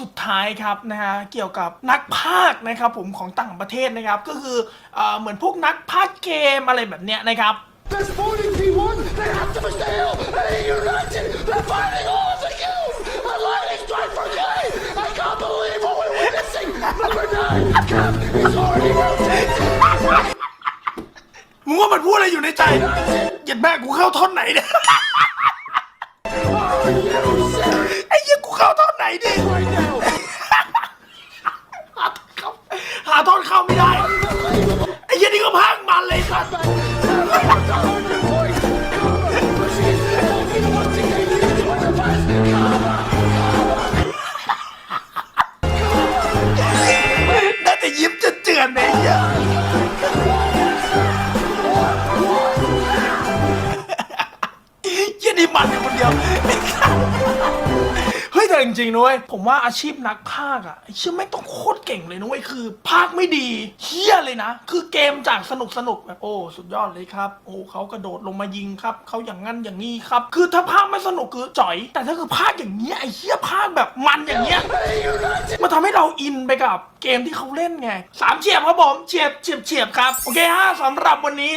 สุดท้ายครับนะฮะเกี่ยวกับนักพากย์นะครับผมของต่างประเทศนะครับก็คือเอ่อเหมือนพวกนักพากย์เกมอะไรแบบเนี้ยนะครับ There's 40 P1, they have to fail, and they united, they're fighting all of the kills! A lightning strike from Yay! I can't believe what we're witnessing! Number 9, Cap is already rotating! มึงว่ามันพูดอะไรอยู่ในใจเหยียดแม่กูเข้าท่อนไหนเนี่ย Are you serious ไอ้ เข้าท่อนไหนดิ right now? หาท่อนเข้าไม่ได้ ไอ้เหี้ยนี่ก็พากย์มันเลยครับน่าจะยิ้มจะเจือนๆเลยไอ้เหี้ยเหี้ยนี่มันอยู่คนเดียว จริงๆนุ้ยผมว่าอาชีพนักพากอะไอ้เชื่อไม่งต้องโคตรเก่งเลยนุ้ยคือพากไม่ดีเฮี้ยเลยนะ คือเกมจากสนุกสนุกๆแบบโอ้สุดยอดเลยครับโอ้เขากระโดดลงมายิงครับเขาอย่างงั้นอย่างนี้ครับ คือถ้าพากไม่สนุกคือจ่อย แต่ถ้าคือพากอย่างเงี้ยไอ้เฮี้ยพากแบบมันอย่างเงี้ย มันทำให้เราอินไปกับเกมที่เขาเล่นไงสามเฉียบครับผมเฉียบเฉียบเฉียบครับ โอเคฮะสำหรับวันนี้